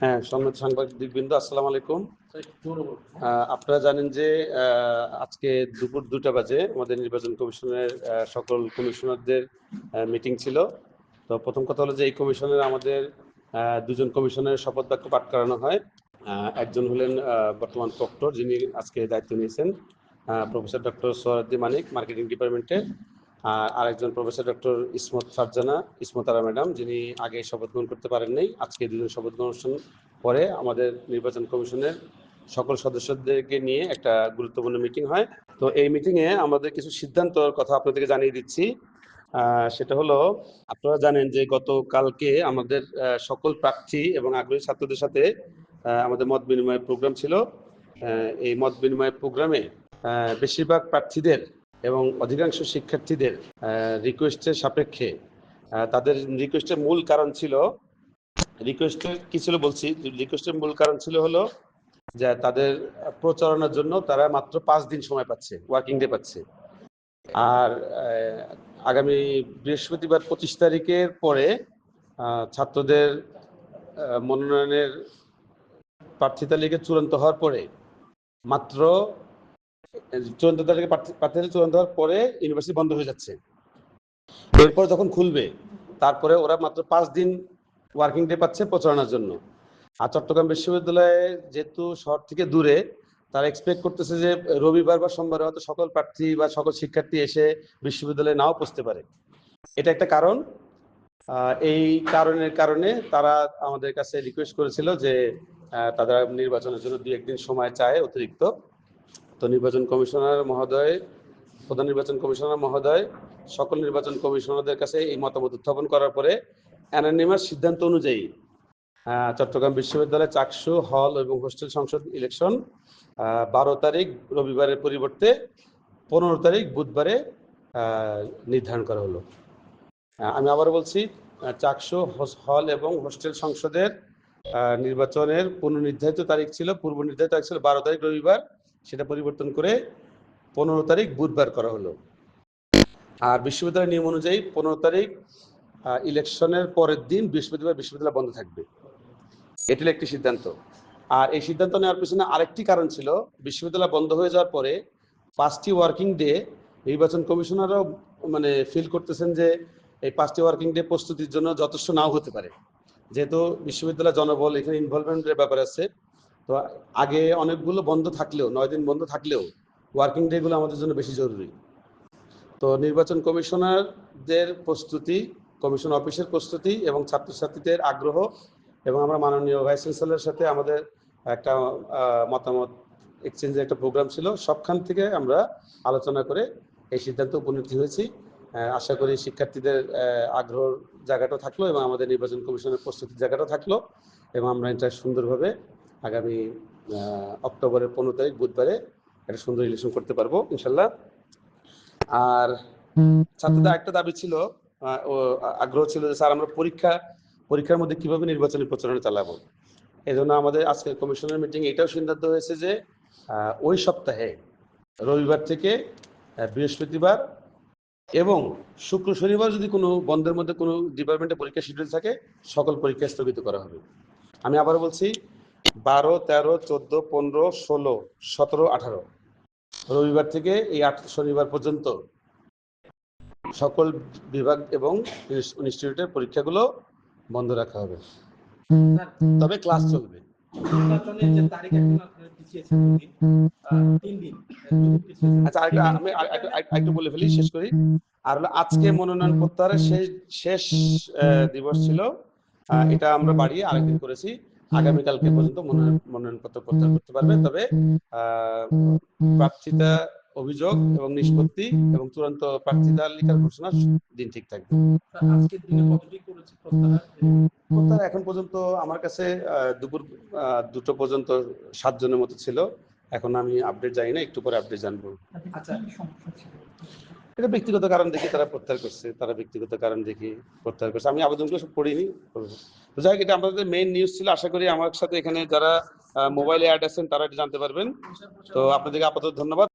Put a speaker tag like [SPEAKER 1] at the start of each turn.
[SPEAKER 1] হ্যাঁ সম্মানিত সাংবাদিকবৃন্দ, আসসালামু আলাইকুম। আপনারা জানেন যে আজকে দুপুর দুটা বাজে আমাদের নির্বাচন কমিশনের সকল কমিশনারদের মিটিং ছিল। তো প্রথম কথা হলো যে, এই কমিশনের আমাদের দুজন কমিশনের শপথ বাক্য পাঠ করানো হয়। একজন হলেন বর্তমান প্রক্টর যিনি আজকে দায়িত্ব নিয়েছেন professor doctor Sohraddi Manik, marketing ডিপার্টমেন্টের। আর আরেকজন professor doctor Ismat Farzana, Ismatara madam, যিনি আগে শপথ গ্রহণ করতে পারেন নাই, আজকে দুজন শপথ গ্রহণ পরে আমাদের নির্বাচন কমিশনের সকল সদস্যদেরকে নিয়ে একটা গুরুত্বপূর্ণ মিটিং হয়। তো এই মিটিংয়ে আমাদের কিছু সিদ্ধান্তর কথা আপনাদেরকে জানিয়ে দিচ্ছি। সেটা হলো, আপনারা জানেন যে গতকালকে আমাদের সকল প্রার্থী এবং আগ্রহী ছাত্রদের সাথে আমাদের মত বিনিময় প্রোগ্রাম ছিল। এই মত বিনিময় প্রোগ্রামে বেশিরভাগ প্রার্থীদের এবং অধিকাংশ শিক্ষার্থীদের রিকোয়েস্টের সাপেক্ষে তাদের রিকোয়েস্টের মূল কারণ ছিল রিকোয়েস্টের কি ছিল বলছি? রিকোয়েস্টের মূল কারণ ছিল হলো যে তাদের প্রচারণার জন্য তারা মাত্র পাঁচ দিন সময় পাচ্ছে ওয়ার্কিং ডে পাচ্ছে। আর আগামী বৃহস্পতিবার পঁচিশ তারিখের পরে ছাত্রদের মনোনয়নের প্রার্থী তালিকা চূড়ান্ত হওয়ার পরে মাত্র চূড়ান্ত প্রার্থী প্রার্থী চূড়ান্ত হওয়ার পরে ইউনিভার্সিটি বন্ধ হয়ে যাচ্ছে। এরপর যখন খুলবে তারপরে ওরা মাত্র পাঁচ দিন ওয়ার্কিং ডে পাচ্ছে প্রচারণার জন্য। আর চট্টগ্রাম বিশ্ববিদ্যালয়ে যেহেতু শহর থেকে দূরে তারা এক্সপেক্ট করতেছে যে রবিবার বা সোমবার হয়তো সকল প্রার্থী বা সকল শিক্ষার্থী এসে বিশ্ববিদ্যালয়ে নাও পৌঁছতে পারে। এটা একটা কারণ। এই কারণের কারণে তারা আমাদের কাছে রিকোয়েস্ট করেছিল যে তারা নির্বাচনের জন্য দুই একদিন সময় চায় অতিরিক্ত। তো নির্বাচন কমিশনার মহোদয়, প্রধান নির্বাচন কমিশনার মহোদয়, সকল নির্বাচন কমিশনারদের কাছে এই মতামত উত্থাপন করার পরে অ্যানানিমাস সিদ্ধান্ত অনুযায়ী চট্টগ্রাম বিশ্ববিদ্যালয় চাকসু হল এবং হোস্টেল সংসদ ইলেকশন বারো তারিখ রবিবারের পরিবর্তে পনেরো তারিখ বুধবারে নির্ধারণ করা হলো। আমি আবার বলছি চাকসু হল এবং হোস্টেল সংসদের নির্বাচনের পুনর্নির্ধারিত তারিখ ছিল পূর্ব নির্ধারিত তারিখ ছিল বারো তারিখ রবিবার। সেটা পরিবর্তন করে পনেরো তারিখ বুধবার করা হলো। আর বিশ্ববিদ্যালয়ের নিয়ম অনুযায়ী পনেরো তারিখ ইলেকশনের পরের দিন বৃহস্পতিবার বিশ্ববিদ্যালয় বন্ধ থাকবে। এটি একটি সিদ্ধান্ত। আর এই সিদ্ধান্ত নেওয়ার পিছনে আরেকটি কারণ ছিল, বিশ্ববিদ্যালয় বন্ধ হয়ে যাওয়ার পরে পাঁচটি ওয়ার্কিং ডে নির্বাচন কমিশনারও মানে ফিল করতেছেন যে এই পাঁচটি ওয়ার্কিং ডে প্রস্তুতির জন্য যথেষ্ট নাও হতে পারে। যেহেতু বিশ্ববিদ্যালয় জনবল এখানে ইনভলভমেন্টের ব্যাপার আছে। তো আগে অনেকগুলো বন্ধ থাকলেও, নয় দিন বন্ধ থাকলেও ওয়ার্কিং ডেগুলো আমাদের জন্য বেশি জরুরি। তো নির্বাচন কমিশনারদের প্রস্তুতি, কমিশন অফিসের প্রস্তুতি এবং ছাত্রছাত্রীদের আগ্রহ এবং আমরা মাননীয় ভাইস চ্যান্সেলরের সাথে আমাদের একটা মতামত এক্সচেঞ্জের একটা প্রোগ্রাম ছিল। সবখান থেকে আমরা আলোচনা করে এই সিদ্ধান্ত উপনীত হয়েছি। আশা করি শিক্ষার্থীদের আগ্রহ জায়গাটা থাকল এবং আমাদের নির্বাচন কমিশনের প্রস্তুতির জায়গাটা থাকল এবং আমরা এটা সুন্দরভাবে আগামী অক্টোবরের পনেরো তারিখ, বুধবারে একটা সুন্দর ইলেকশন করতে পারব, ইনশাল্লাহ। আর ছাত্রদের একটা দাবি ছিল আগ্রহ ছিল যে, স্যার, আমরা পরীক্ষা, পরীক্ষার মধ্যে কীভাবে নির্বাচনী প্রচারণা চালাবো? এই জন্য আমাদের আজকের কমিশনের মিটিং এটাও সিদ্ধান্ত হয়েছে যে ওই সপ্তাহে রবিবার থেকে বৃহস্পতিবার এবং শুক্র শনিবার যদি কোনো বন্ধের মধ্যে কোনো ডিপার্টমেন্টে পরীক্ষা শিডিউল থাকে, সকল পরীক্ষা স্থগিত করা হবে। আমি আবার বলছি বারো তেরো চোদ্দ পনেরো ষোলো সতেরো আঠারো। রবিবার থেকে এই আট শনিবার পর্যন্ত সকল বিভাগ এবং ইনস্টিটিউটের পরীক্ষাগুলো বন্ধ রাখা হবে। তবে ক্লাস চলবে। আচ্ছা আমি বলে ফেলি শেষ করি। আর হলো আজকে মনোনয়ন প্রত্যাহারের শেষ শেষ আহ, দিবস ছিল। এটা আমরা বাড়িয়ে আরেকদিন করেছি। আগামীকালকে পর্যন্ত মনোনয়ন মনোনয়ন পত্র প্রত্যাহার করতে পারবে। তবে প্রার্থিতা অভিযোগ এবং নিষ্পত্তি এবং চূড়ান্ত প্রার্থী তালিকার ঘোষণার দিন ঠিক থাকবে।
[SPEAKER 2] প্রত্যাহার?
[SPEAKER 1] এখন পর্যন্ত আমার কাছে দুপুর দুটো পর্যন্ত সাতজনের মতো ছিল। এখন আমি আপডেট জানি না একটু পরে আপডেট জানব।
[SPEAKER 2] আচ্ছা
[SPEAKER 1] এটা ব্যক্তিগত কারণ দেখে তারা প্রত্যাহার করছে, তারা ব্যক্তিগত কারণ দেখে প্রত্যাহার করছে। আমি আবেদনগুলো সব পড়িনি। যাই হোক, এটা আমাদের মেইন নিউজ ছিল। আশা করি আমার সাথে এখানে যারা মোবাইলে অ্যাড আছেন, তারা এটা জানতে পারবেন। তো আপনাদেরকে আপাতত ধন্যবাদ।